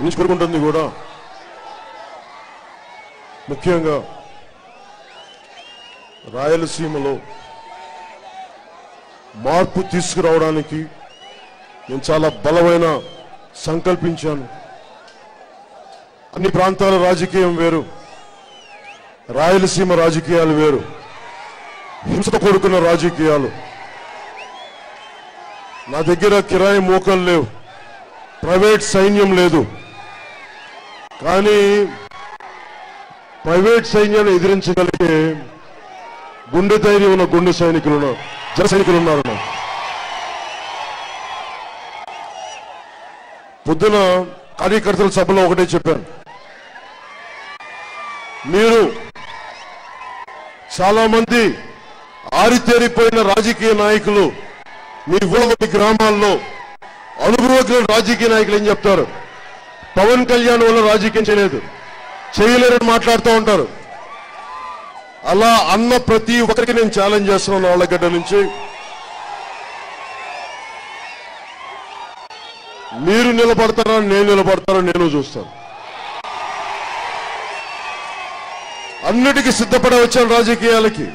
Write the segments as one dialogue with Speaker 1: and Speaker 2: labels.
Speaker 1: నుంచి కూడా. ముఖ్యంగా రాయలసీమలో మార్పు తీసుకురావడానికి నేను చాలా బలమైన సంకల్పించాను. అన్ని ప్రాంతాల రాజకీయం వేరు రాయలసీమ రాజకీయాలు వేరు హింసతో కూడుకున్న రాజకీయాలు. నా దగ్గర కిరాయి మోకలు లేవు ప్రైవేట్ సైన్యం లేదు. కానీ ప్రైవేట్ సైన్యాన్ని ఎదిరించగలిగే గుండె ధైర్యం ఉన్న గుండె సైనికులు ఉన్నారు. జన సైనికులు ఉన్నారు. పొద్దున కార్యకర్తల సభలో ఒకటే చెప్పాను. మీరు చాలా మంది ఆరితేరిపోయిన రాజకీయ నాయకులు మీ ఊళ్ళో గ్రామాల్లో అనుభవజ్ఞ రాజకీయ నాయకులు ఏం చెప్తారు? పవన్ కళ్యాణ్ వల్ల రాజకీయం చేయలేదు. చేయలేరని మాట్లాడుతూ ఉంటారు. అలా అన్న ప్రతి ఒక్కరికి నేను ఛాలెంజ్ చేస్తున్నాను ఆళ్ళగడ్డ నుంచి. మీరు నిలబడతారా నేను నిలబడతారా నేను చూస్తాను. అన్నిటికీ సిద్ధపడే వచ్చాను రాజకీయాలకి.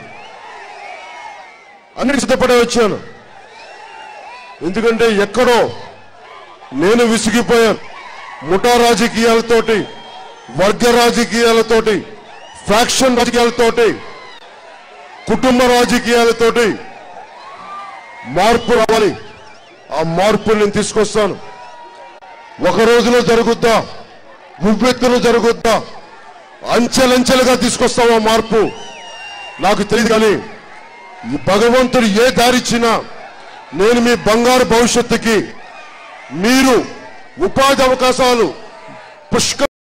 Speaker 1: అన్నిటికీ సిద్ధపడే వచ్చాను. ఎందుకంటే ఎక్కడో నేను విసిగిపోయాను. ముఠా రాజకీయాలతోటి వర్గ రాజకీయాలతోటి ఫ్యాక్షన్ రాజకీయాలతోటి కుటుంబ రాజకీయాలతోటి మార్పు రావాలి. ఆ మార్పు నేను తీసుకొస్తాను. ఒక రోజులో జరుగుద్దా? ఉవ్వెత్తులు జరుగుద్దా? అంచెలంచెలుగా తీసుకొస్తాం ఆ మార్పు? నాకు తెలియదు కానీ ఈ భగవంతుడు ఏ దారిచ్చినా నేను మీ బంగారు భవిష్యత్తుకి మీరు ఉపాధి అవకాశాలు పుష్క